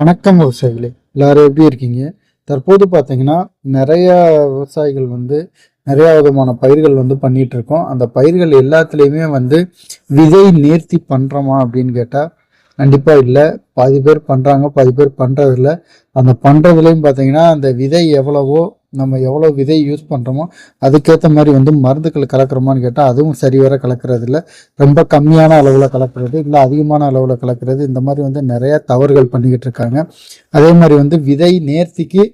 வணக்கம் விவசாயிகளே. எல்லாரும் எப்படி இருக்கீங்க? தற்போது பார்த்தீங்கன்னா நிறையா விவசாயிகள் வந்து நிறையா விதமான பயிர்கள் வந்து பண்ணிகிட்டு இருக்கோம். அந்த பயிர்கள் எல்லாத்துலேயுமே வந்து விதை நேர்த்தி பண்ணுறோமா அப்படின்னு கேட்டால் கண்டிப்பாக இல்லை. பாதி பேர் பண்ணுறாங்க பாதி பேர் பண்ணுறதில்ல அந்த பண்ணுறதுலேயும் பார்த்தீங்கன்னா அந்த விதை எவ்வளவோ நம்ம எவ்வளோ விதை யூஸ் பண்ணுறோமோ அதுக்கேற்ற மாதிரி வந்து மருந்துகள் கலக்கிறோமான்னு கேட்டால் அதுவும் சரிவர கலக்கிறது இல்லை ரொம்ப கம்மியான அளவில் கலக்கிறது இல்லை அதிகமான அளவில் கலக்கிறது இந்த மாதிரி வந்து நிறையா தவறுகள் பண்ணிக்கிட்டு இருக்காங்க. அதே மாதிரி வந்து விதை நேர்த்திக்கு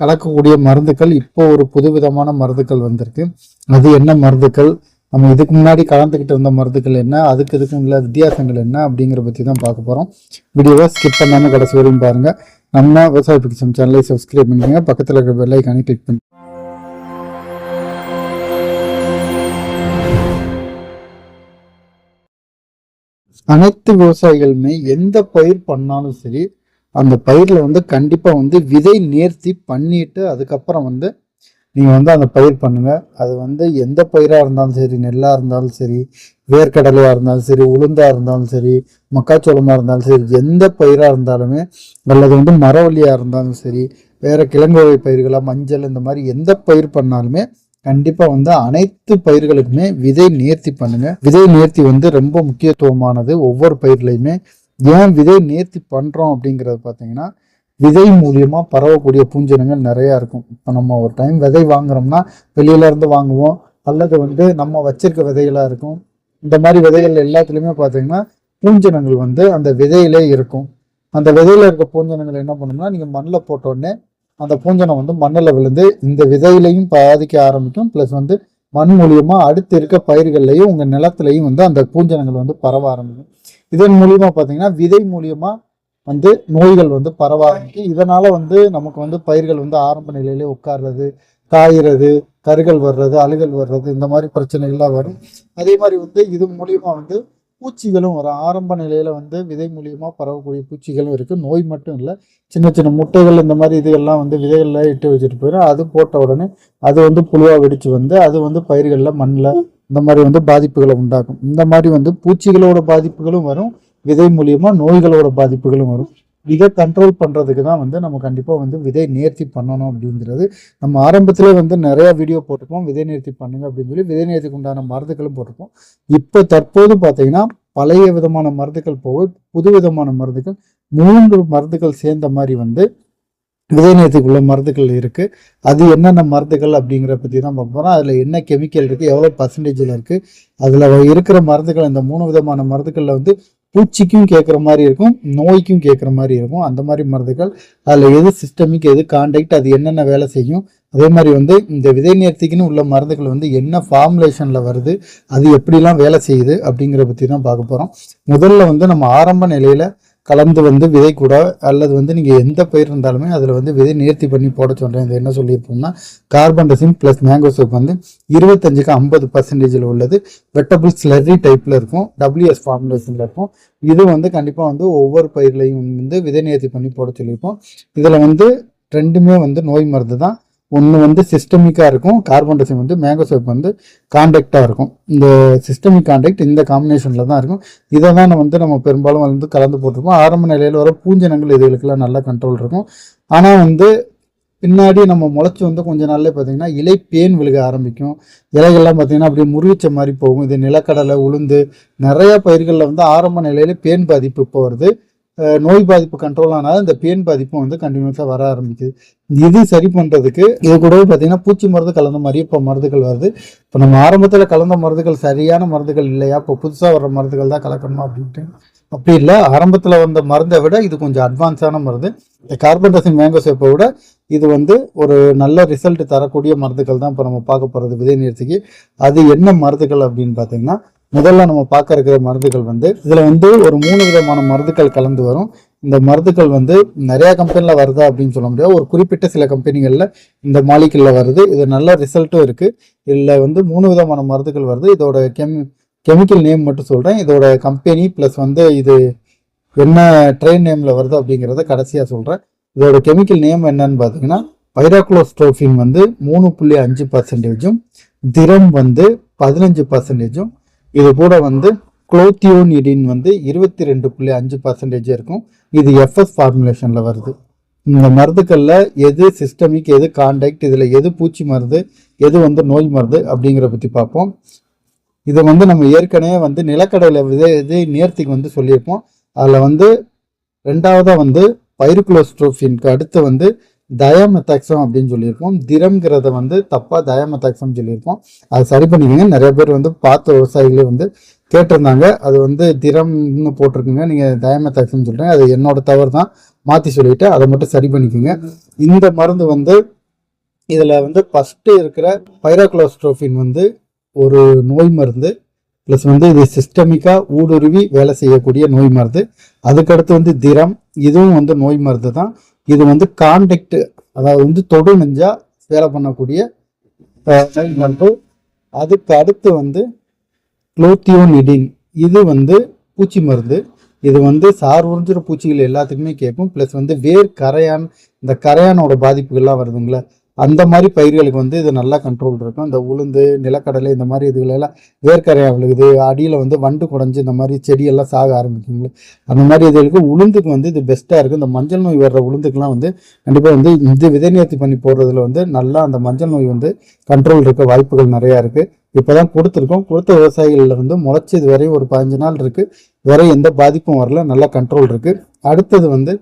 கலக்கக்கூடிய மருந்துகள் இப்போ ஒரு புதுவிதமான மருந்துகள் வந்திருக்கு. அது என்ன மருந்துகள்? நம்ம இதுக்கு முன்னாடி கலந்துக்கிட்டு இருந்த மருந்துகள் என்ன? அதுக்கு இதுக்கும் உள்ள வித்தியாசங்கள் என்ன? அப்படிங்கிற பற்றி தான் பார்க்க போகிறோம் வீடியோவை ஸ்கிப் பண்ணாமல் கடைசி வரையும் பாருங்கள் நம்ம விவசாய பிக்சம் சேனலை சப்ஸ்கிரைப் பண்ணிக்கோங்க பக்கத்தில் இருக்கிற பெல் ஐக்கானே கிளிக் பண்ணி. அனைத்து விவசாயிகளுமே எந்த பயிர் பண்ணாலும் சரி அந்த பயிரில் வந்து கண்டிப்பாக வந்து விதை நேர்த்தி பண்ணிட்டு அதுக்கப்புறம் வந்து நீங்கள் வந்து அந்த பயிர் பண்ணுங்கள் அது வந்து எந்த பயிராக இருந்தாலும் சரி நெல்லாக இருந்தாலும் சரி வேர்க்கடலையாக இருந்தாலும் சரி உளுந்தாக இருந்தாலும் சரி மக்காச்சோளமாக இருந்தாலும் சரி எந்த பயிராக இருந்தாலுமே அல்லது வந்து மரவள்ளியாக இருந்தாலும் சரி வேறு கிழங்கு வகை பயிர்களாக மஞ்சள் இந்த மாதிரி எந்த பயிர் பண்ணாலுமே கண்டிப்பாக வந்து அனைத்து பயிர்களுக்குமே விதை நேர்த்தி பண்ணுங்கள் விதை நேர்த்தி வந்து ரொம்ப முக்கியத்துவமானது ஒவ்வொரு பயிர்லையுமே. ஏன் விதை நேர்த்தி பண்ணுறோம் அப்படிங்கிறது பார்த்தீங்கன்னா விதை மூலியமாக பரவக்கூடிய பூஞ்சனங்கள் நிறையா இருக்கும். இப்போ நம்ம ஒரு டைம் விதை வாங்குறோம்னா வெளியிலேருந்து வாங்குவோம். அல்லது வந்து நம்ம வச்சிருக்க விதைகளாக இருக்கும். இந்த மாதிரி விதைகள் எல்லாத்துலேயுமே பார்த்தீங்கன்னா பூஞ்சனங்கள் வந்து அந்த விதையிலே இருக்கும். அந்த விதையில் இருக்க பூஞ்சனங்கள் என்ன பண்ணும்னா நீங்கள் மண்ணில் போட்டோடனே அந்த பூஞ்சனம் வந்து மண்ணில் விழுந்து இந்த விதையிலையும் பாதிக்க ஆரம்பிக்கும். ப்ளஸ் வந்து மண் மூலியமா அடுத்து இருக்க பயிர்கள்லையும் உங்கள் நிலத்துலையும் வந்து அந்த பூஞ்சனங்கள் வந்து பரவ ஆரம்பிக்கும். இதன் மூலியமாக பார்த்தீங்கன்னா விதை மூலியமாக வந்து நோய்கள் வந்து பரவ ஆரம்பிக்கும் இதனால வந்து நமக்கு வந்து பயிர்கள் வந்து ஆரம்ப நிலையிலே உட்கார்றது காயிறது கருகள் வர்றது அழுகல் வர்றது இந்த மாதிரி பிரச்சனைகள்லாம் வரும். அதே மாதிரி வந்து இது மூலியமா வந்து பூச்சிகளும் வரும். ஆரம்ப நிலையில வந்து விதை மூலியமா பரவக்கூடிய பூச்சிகளும் இருக்கு. நோய் மட்டும் இல்லை சின்ன சின்ன முட்டைகள் இந்த மாதிரி இதுகள்லாம் வந்து விதைகள்ல இட்டு வச்சுட்டு போயிடும். அது போட்ட உடனே அது வந்து புழுவா வெடிச்சு வந்து அது வந்து பயிர்களில் மண்ணில் இந்த மாதிரி வந்து பாதிப்புகளை உண்டாக்கும். இந்த மாதிரி வந்து பூச்சிகளோட பாதிப்புகளும் வரும். விதை மூலியமா நோய்களோட பாதிப்புகளும் வரும். இதை கண்ட்ரோல் பண்ணுறதுக்கு தான் வந்து நம்ம கண்டிப்பாக வந்து விதை நேர்த்தி பண்ணணும் அப்படிங்கிறது. நம்ம ஆரம்பத்திலே வந்து நிறைய வீடியோ போட்டிருப்போம். விதை நேர்த்தி பண்ணுங்க அப்படின்னு சொல்லி விதை நேர்த்திக்கு உண்டான மருந்துகளும் போட்டிருப்போம். இப்போ தற்போது பார்த்தீங்கன்னா பழைய விதமான மருந்துகள் போக புது விதமான மருந்துகள் மூன்று மருந்துகள் சேர்ந்த மாதிரி வந்து விதை நேர்த்திக்குள்ள மருந்துகள் இருக்கு. அது என்னென்ன மருந்துகள் அப்படிங்கிற பத்தி தான் பார்க்க போறோம். அதுல என்ன கெமிக்கல் இருக்கு எவ்வளவு பர்சன்டேஜ்ல இருக்கு அதுல இருக்கிற மருந்துகள் இந்த மூணு விதமான மருந்துகள்ல வந்து பூச்சிக்கும் கேட்குற மாதிரி இருக்கும் நோய்க்கும் கேட்குற மாதிரி இருக்கும். அந்த மாதிரி மருந்துகள் அதில் எது சிஸ்டமிக் எது கான்டாக்ட் அது என்னென்ன வேலை செய்யும்? அதே மாதிரி வந்து இந்த விதை நேர்த்திக்குன்னு உள்ள மருந்துகள் வந்து என்ன ஃபார்முலேஷனில் வருது அது எப்படிலாம் வேலை செய்யுது அப்படிங்கிற பற்றி தான் பார்க்க போகிறோம் முதல்ல வந்து நம்ம ஆரம்ப நிலையில் கலந்து வந்து விதை கூட அல்லது வந்து நீங்கள் எந்த பயிர் இருந்தாலுமே அதில் வந்து விதை நேர்த்தி பண்ணி போட சொல்கிறேன் இது என்ன சொல்லியிருப்போம்னா carbendazim plus mancozeb வந்து இருபத்தஞ்சுக்கு ஐம்பது பர்சன்டேஜில் உள்ளது. வெட்டபிள் ஸ்லரி டைப்பில் இருக்கும். டபிள்யூஎஸ் ஃபார்முலேஷனில் இருக்கும். இது வந்து கண்டிப்பாக வந்து ஒவ்வொரு பயிர்லையும் வந்து விதை நேர்த்தி பண்ணி போட சொல்லியிருப்போம். இதில் வந்து ரெண்டுமே வந்து நோய் மருந்து தான் ஒன்று வந்து சிஸ்டமிக்காக இருக்கும் கார்பன் டசிம் வந்து மேங்கோசோப் வந்து காண்டாக்டாக இருக்கும். இந்த சிஸ்டமிக் காண்டாக்ட் இந்த காம்பினேஷனில் தான் இருக்கும். இதை தான் நம்ம வந்து நம்ம பெரும்பாலும் வந்து கலந்து போட்டிருப்போம். ஆரம்ப நிலையில் வர பூஞ்சனங்கள் இதுகளுக்கெல்லாம் நல்ல கண்ட்ரோல் இருக்கும். ஆனால் வந்து பின்னாடி நம்ம முளைச்சி வந்து கொஞ்ச நாள்லேயே பார்த்தீங்கன்னா இலை பேன் விழுக ஆரம்பிக்கும். இலைகள்லாம் பார்த்திங்கன்னா அப்படியே முறிவிச்ச மாதிரி போகும். இது நிலக்கடலை உளுந்து நிறைய பயிர்களில் வந்து ஆரம்ப நிலையில் பேன் பாதிப்பு இப்போ வருது. நோய் பாதிப்பு கண்ட்ரோல் ஆனால் இந்த பேன் பாதிப்பும் வந்து கண்டினியூஸாக வர ஆரம்பிக்குது. இது சரி பண்ணுறதுக்கு இது கூடவே பார்த்தீங்கன்னா பூச்சி மருந்து கலந்த மாதிரி இப்போ மருந்துகள் வருது. இப்போ நம்ம ஆரம்பத்தில் கலந்த மருந்துகள் சரியான மருந்துகள் இல்லையா? இப்போ புதுசாக வர மருந்துகள் தான் கலக்கணுமா அப்படின்ட்டு. அப்படி இல்லை. ஆரம்பத்தில் வந்த மருந்தை விட இது கொஞ்சம் அட்வான்ஸான மருந்து. இந்த கார்பன் டசின் மேங்கோ சேப்பை விட இது வந்து ஒரு நல்ல ரிசல்ட் தரக்கூடிய மருந்துகள் தான் இப்போ நம்ம பார்க்க போகிறது விதை நிறுத்திக்கு அது என்ன மருந்துகள் அப்படின்னு பார்த்தீங்கன்னா முதல்ல நம்ம பார்க்க இருக்கிற மருந்துகள் வந்து இதில் வந்து ஒரு மூணு விதமான மருந்துகள் கலந்து வரும். இந்த மருந்துகள் வந்து நிறைய கம்பெனியில் வருதா அப்படின்னு சொல்ல முடியாது. ஒரு குறிப்பிட்ட சில கம்பெனிகளில் இந்த மாலிக்கல்ல வருது. இது நல்ல ரிசல்ட்டும் இருக்கு. இதில் வந்து மூணு விதமான மருந்துகள் வருது. இதோட கெமி கெமிக்கல் நேம் மட்டும் சொல்கிறேன் இதோட கம்பெனி ப்ளஸ் வந்து இது என்ன ட்ரெயின் நேமில் வருது அப்படிங்கிறத கடைசியாக சொல்கிறேன் இதோட கெமிக்கல் நேம் என்னன்னு பார்த்தீங்கன்னா பைராக்ளோஸ்ட்ரோஃபின் வந்து மூணு புள்ளி அஞ்சு பர்சன்டேஜும் திரம் வந்து பதினஞ்சு பர்சன்டேஜும் இது கூட வந்து குளோத்தியோனிடின் வந்து இருபத்தி ரெண்டு புள்ளி அஞ்சு பர்சன்டேஜ் இருக்கும். இது எஃப்எஸ் ஃபார்முலேஷனில் வருது. இந்த மருந்துகளில் எது சிஸ்டமிக் எது கான்டாக்ட் இதில் எது பூச்சி மருந்து எது வந்து நோய் மருந்து அப்படிங்கிற பற்றி பார்ப்போம். இதை வந்து நம்ம ஏற்கனவே வந்து நிலக்கடையில் விதை இது நேர்த்திக்கு வந்து சொல்லியிருப்போம். அதில் வந்து ரெண்டாவதாக வந்து பைருக்குலோஸ்ட்ரோஃபின்க்கு அடுத்து வந்து டயமெத்தாக்சம் அப்படின்னு சொல்லியிருப்போம் திரம்ங்கிறத வந்து தப்பாக டயமெத்தாக்சம் சொல்லியிருப்போம் அதை சரி பண்ணிக்கோங்க. நிறைய பேர் வந்து பார்த்த விவசாயிகளே வந்து கேட்டிருந்தாங்க. அது வந்து திரம்னு போட்டிருக்குங்க. நீங்கள் டயமெத்தாக்சம் சொல்கிறேன் அது என்னோட தவறு தான் மாற்றி சொல்லிட்டு அதை மட்டும் சரி பண்ணிக்கோங்க. இந்த மருந்து வந்து இதில் வந்து ஃபஸ்ட்டு இருக்கிற பைரோக்ளோஸ்ட்ரோஃபின் வந்து ஒரு நோய் மருந்து ப்ளஸ் வந்து இது சிஸ்டமிக்காக ஊடுருவி வேலை செய்யக்கூடிய நோய் மருந்து. அதுக்கடுத்து வந்து திரம். இதுவும் வந்து நோய் மருந்து தான் இது வந்து கான்டெக்ட் அதாவது வந்து தொடு நெஞ்சா வேலை பண்ணக்கூடிய அதுக்கு அடுத்து வந்து குளோத்தியோனிடின் இது வந்து பூச்சி மருந்து. இது வந்து சார் உறிஞ்சுற பூச்சிகள் எல்லாத்துக்குமே கேட்கும் ப்ளஸ் வந்து வேர் கரையான் இந்த கரையானோட பாதிப்புகள்லாம் வருதுங்களா? அந்த மாதிரி பயிர்களுக்கு வந்து இது நல்லா கண்ட்ரோல் இருக்கும். இந்த உளுந்து நிலக்கடலை இந்த மாதிரி இதுகளெல்லாம் வேர்க்கரையாக விழுகுது. அடியில் வந்து வண்டு குடஞ்சி இந்த மாதிரி செடியெல்லாம் சாக ஆரம்பிக்குங்களே அந்த மாதிரி இதுகளுக்கு உளுந்துக்கு வந்து இது பெஸ்ட்டாக இருக்குது இந்த மஞ்சள் நோய் வர்ற உளுந்துக்கெல்லாம் வந்து கண்டிப்பாக வந்து இந்த விதை நேர்த்தி பண்ணி போடுறதுல வந்து நல்லா அந்த மஞ்சள் நோய் வந்து கண்ட்ரோல் இருக்க வாய்ப்புகள் நிறையா இருக்குது இப்போ தான் கொடுத்துருக்கோம். கொடுத்த விவசாயிகளில் வந்து முளைச்சி இது வரையும் ஒரு பதினஞ்சு நாள் இருக்குது வரை எந்த பாதிப்பும் வரல. நல்லா கண்ட்ரோல் இருக்குது அடுத்தது வந்து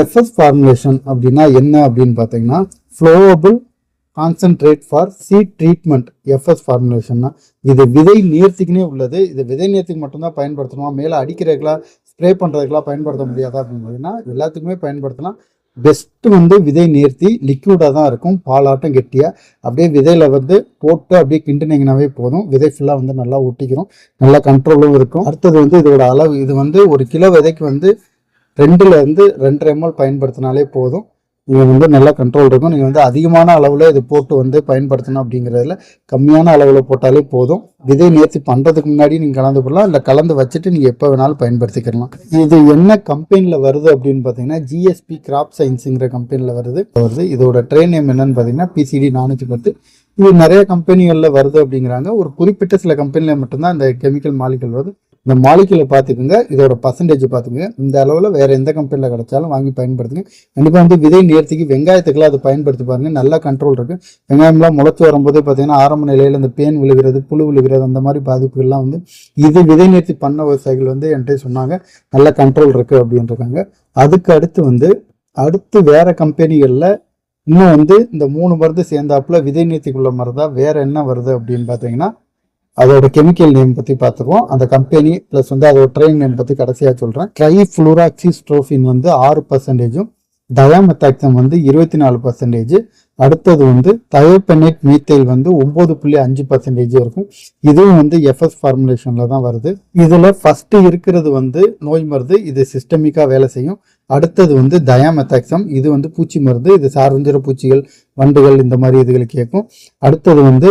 எஃப்எஸ் ஃபார்முலேஷன் அப்படின்னா என்ன அப்படின்னு பார்த்தீங்கன்னா flowable concentrate for seed treatment FS ஃபார்முலேஷன்னா இது விதை நேர்த்திக்குனே உள்ளது. இது விதை நேர்த்திக்கு மட்டும்தான் பயன்படுத்தணுமா? மேலே அடிக்கிறதுக்கெல்லாம் ஸ்ப்ரே பண்ணுறதுக்கெல்லாம் பயன்படுத்த முடியாதா அப்படின்னு பார்த்தீங்கன்னா எல்லாத்துக்குமே பயன்படுத்தலாம். பெஸ்ட் வந்து விதை நேர்த்தி லிக்யூடாக தான் இருக்கும். பாலாட்டம் கெட்டியாக அப்படியே விதையில் வந்து போட்டு அப்படியே கிண்டுனீங்கனாவே போதும். விதை ஃபுல்லாக வந்து நல்லா ஒட்டிக்கிறோம் நல்லா கண்ட்ரோலும் இருக்கும். அடுத்தது வந்து இதோட அளவு இது வந்து ஒரு கிலோ விதைக்கு வந்து ரெண்டுலேருந்து ரெண்டு ரெண்டரை எம்எல் பயன்படுத்தினாலே போதும். நீங்கள் வந்து நல்லா கண்ட்ரோல் இருக்கும். நீங்கள் வந்து அதிகமான அளவில் இது போட்டு வந்து பயன்படுத்தணும் அப்படிங்கிறதுல கம்மியான அளவில் போட்டாலே போதும். விதை நேர்த்தி பண்ணுறதுக்கு முன்னாடி நீங்கள் கலந்து போடலாம் இல்லை கலந்து வச்சுட்டு நீங்கள் எப்போ வேணாலும் பயன்படுத்திக்கலாம். இது என்ன கம்பெனியில் வருது அப்படின்னு பார்த்தீங்கன்னா ஜிஎஸ்பி கிராப் சயின்ஸுங்கிற கம்பெனியில் வருது. வருது. இதோட ட்ரெயின் நேம் என்னன்னு பார்த்தீங்கன்னா பிசிடி நானூற்றி பத்து. இது நிறைய கம்பெனிகளில் வருது அப்படிங்கிறாங்க. ஒரு குறிப்பிட்ட சில கம்பெனியில் மட்டும்தான் இந்த கெமிக்கல் மாலிகள் வருது. இந்த மாலிகுலை பார்த்துக்குங்க. இதோட பர்சன்டேஜ் பார்த்துக்குங்க. இந்த அளவில் வேறு எந்த கம்பெனியில் கிடைச்சாலும் வாங்கி பயன்படுத்துங்க. கண்டிப்பாக வந்து விதை நேர்த்திக்கு வெங்காயத்துக்குலாம் அதை பயன்படுத்தி பாருங்கள் நல்லா கண்ட்ரோல் இருக்குது வெங்காயம்லாம் முளைச்சி வரும்போதே பார்த்தீங்கன்னா ஆரம்ப நிலையில் இந்த பேன் விழுகிறது புழு விழுகிறது அந்த மாதிரி பாதிப்புகள்லாம் வந்து இது விதை நேர்த்தி பண்ண விவசாயிகள் வந்து என்கிட்ட சொன்னாங்க. நல்ல கண்ட்ரோல் இருக்குது அப்படின்ட்டுருக்காங்க அதுக்கு அடுத்து வந்து அடுத்து வேறு கம்பெனிகளில் இன்னும் வந்து இந்த மூணு மருந்து சேர்ந்தாப்புல விதை நேர்த்திக்குள்ள மருந்தா வேற என்ன வருது அப்படின்னு பார்த்தீங்கன்னா அதோட கெமிக்கல் நேம் பத்தி பார்த்துருவோம். அந்த கம்பெனி ப்ளஸ் வந்து அதோட ட்ரெயின் நேம் பத்தி கடைசியா சொல்றேன். ட்ரை ஃப்ளூராக்சிஸ்ட்ரோஃபின் வந்து ஆறு பர்சன்டேஜும் டயாமெத்தாக்சம் வந்து இருபத்தி நாலு பர்சன்டேஜ் அடுத்தது வந்து தயோபெனேட் மீத்தைல் வந்து ஒம்பது புள்ளி அஞ்சு பர்சன்டேஜ் இருக்கும். இதுவும் வந்து எஃப்எஸ் ஃபார்முலேஷனில் தான் வருது. இதில் ஃபஸ்ட்டு இருக்கிறது வந்து நோய் மருந்து இது சிஸ்டமிக்காக வேலை செய்யும். அடுத்தது வந்து தயாமெத்தாக்சம் இது வந்து பூச்சி மருந்து இது சார்ந்திர பூச்சிகள் வண்டுகள் இந்த மாதிரி இதுகளுக்கு கேட்கும். அடுத்தது வந்து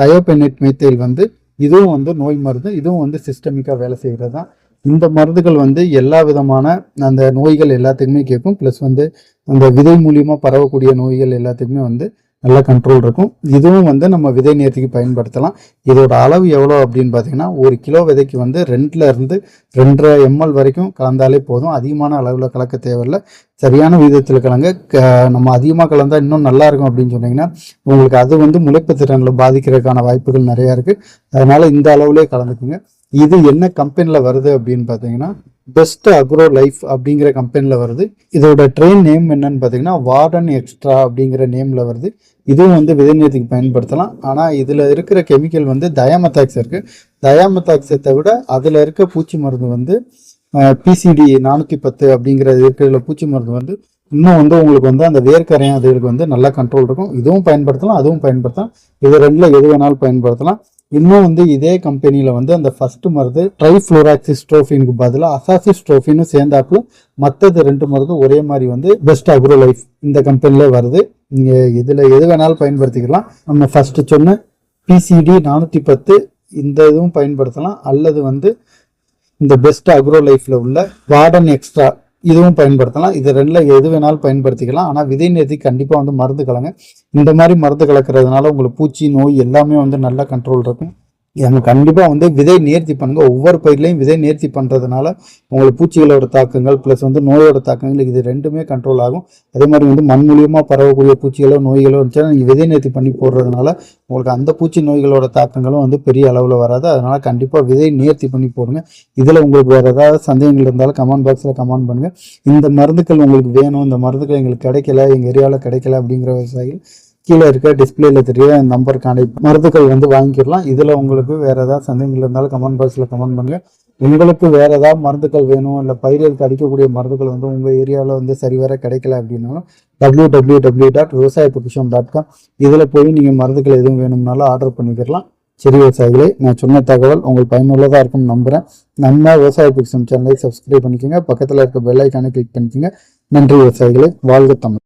தயோபெனேட் மீத்தைல் வந்து இதுவும் வந்து நோய் மருந்து இதுவும் வந்து சிஸ்டமிக்காக வேலை செய்கிறது தான் இந்த மருந்துகள் வந்து எல்லா விதமான அந்த நோய்கள் எல்லாத்துக்குமே கேட்கும். ப்ளஸ் வந்து அந்த விதை மூலியமாக பரவக்கூடிய நோய்கள் எல்லாத்துக்குமே வந்து நல்ல கண்ட்ரோல் இருக்கும். இதுவும் வந்து நம்ம விதை நேர்த்திக்கு பயன்படுத்தலாம். இதோட அளவு எவ்வளோ அப்படின்னு பார்த்தீங்கன்னா ஒரு கிலோ விதைக்கு வந்து ரெண்டில் இருந்து ரெண்டரை எம்எல் வரைக்கும் கலந்தாலே போதும். அதிகமான அளவில் கலக்க தேவையில்லை. சரியான விதத்தில் கலங்க க- நம்ம அதிகமாக கலந்தால் இன்னும் நல்லா இருக்கும் அப்படின்னு சொன்னீங்கன்னா உங்களுக்கு அது வந்து முளைப்பு திறன்களை பாதிக்கிறதுக்கான வாய்ப்புகள் நிறையா இருக்குது அதனால் இந்த அளவுலேயே கலந்துக்குங்க. இது என்ன கம்பெனியில் வருது அப்படின்னு பார்த்தீங்கன்னா பெஸ்ட் அக்ரோ லைஃப் அப்படிங்கிற கம்பெனியில் வருது. இதோட ட்ரெயின் நேம் என்னன்னு பார்த்தீங்கன்னா வார்டன் எக்ஸ்ட்ரா அப்படிங்கிற நேமில் வருது. இதுவும் வந்து விதைநீரத்துக்கு பயன்படுத்தலாம். ஆனால் இதில் இருக்கிற கெமிக்கல் வந்து தயாமத்தாக்ஸ் இருக்குது தயாமத்தாக்ஸத்தை விட அதில் இருக்க பூச்சி மருந்து வந்து பிசிடி நானூற்றி பத்து அப்படிங்கிற இருக்கிற பூச்சி மருந்து வந்து இன்னும் வந்து உங்களுக்கு வந்து அந்த வேர்க்கரையும் அதுகளுக்கு வந்து நல்லா கண்ட்ரோல் இருக்கும். இதுவும் பயன்படுத்தலாம் அதுவும் பயன்படுத்தலாம். இது ரெண்டில் எது வேணாலும் பயன்படுத்தலாம். இன்னும் வந்து இதே கம்பெனியில் வந்து அந்த ஃபர்ஸ்ட் மருந்து ட்ரைஃப்ளோராக்சிஸ்ட்ரோஃபினுக்கு பதிலாக அசாசிஸ்ட்ரோஃபின்னு சேர்ந்தாப்புல மற்றது ரெண்டு மருந்து ஒரே மாதிரி வந்து பெஸ்ட் அக்ரோ லைஃப் இந்த கம்பெனியில் வருது. நீங்கள் இதில் எது வேணாலும் பயன்படுத்திக்கலாம். நம்ம ஃபஸ்ட்டு சொன்ன பிசிடி நானூற்றி பத்து இந்த இதுவும் பயன்படுத்தலாம். அல்லது வந்து இந்த பெஸ்ட் அக்ரோ லைஃப்பில் உள்ள வார்டன் எக்ஸ்ட்ரா இதுவும் பயன்படுத்தலாம். இது ரெண்டில் எது வேணாலும் பயன்படுத்திக்கலாம். ஆனால் விதை நேர்த்தி கண்டிப்பாக வந்து மருந்து கலங்க. இந்த மாதிரி மருந்து கலக்கிறதுனால உங்களுக்கு பூச்சி நோய் எல்லாமே வந்து நல்லா கண்ட்ரோல் இருக்கும். நம்ம கண்டிப்பாக வந்து விதை நேர்த்தி பண்ணுங்க. ஒவ்வொரு பயிர்லையும் விதை நேர்த்தி பண்ணுறதுனால உங்களுக்கு பூச்சிகளோட தாக்கங்கள் ப்ளஸ் வந்து நோயோட தாக்கங்கள் இது ரெண்டுமே கண்ட்ரோல் ஆகும். அதே மாதிரி வந்து மண் மூலியமாக பரவக்கூடிய பூச்சிகளோ நோய்களோ இருந்துச்சுன்னா நீங்கள் விதை நேர்த்தி பண்ணி போடுறதுனால உங்களுக்கு அந்த பூச்சி நோய்களோட தாக்கங்களும் வந்து பெரிய அளவில் வராது. அதனால் கண்டிப்பாக விதை நேர்த்தி பண்ணி போடுங்க. இதில் உங்களுக்கு வேறு ஏதாவது சந்தேகங்கள் இருந்தாலும் கமெண்ட் பாக்ஸில் கமெண்ட் பண்ணுங்கள் இந்த மருந்துகள் உங்களுக்கு வேணும் இந்த மருந்துகள் எங்களுக்கு கிடைக்கல எங்கள் ஏரியாவில் கிடைக்கல அப்படிங்கிற விவசாயிகள் கீழே இருக்க டிஸ்பிளேல தெரிய நம்பர் கான்டெக்ட் மருந்துகள் வந்து வாங்கிக்கலாம் இதில் உங்களுக்கு வேறு ஏதாவது சந்தேகங்கள் இருந்தாலும் கமெண்ட் பாக்ஸில் கமெண்ட் பண்ணுங்கள் உங்களுக்கு வேறு ஏதாவது மருந்துகள் வேணும் இல்லை பயிர்களுக்கு அடிக்கக்கூடிய மருந்துகள் வந்து உங்கள் ஏரியாவில் வந்து சரிவர கிடைக்கல அப்படின்னாலும் டபிள்யூ டபிள்யூ டபிள்யூ டாட் விவசாய பொக்கிஷம் டாட் காம் இதில் போய் நீங்கள் மருந்துகள் எதுவும் வேணும்னாலும் ஆர்டர் பண்ணிக்கிறலாம் சரி விவசாயிகளே நான் சொன்ன தகவல் உங்களுக்கு பயனுள்ளதாக இருக்கும்னு நம்புகிறேன் நம்ம விவசாய பொக்கிஷம் சேனலை சப்ஸ்கிரைப் பண்ணிக்கோங்க. பக்கத்தில் இருக்க பெல் ஐக்கானை கிளிக் பண்ணிக்கோங்க. நன்றி விவசாயிகளே. வாழ்க தமிழ்.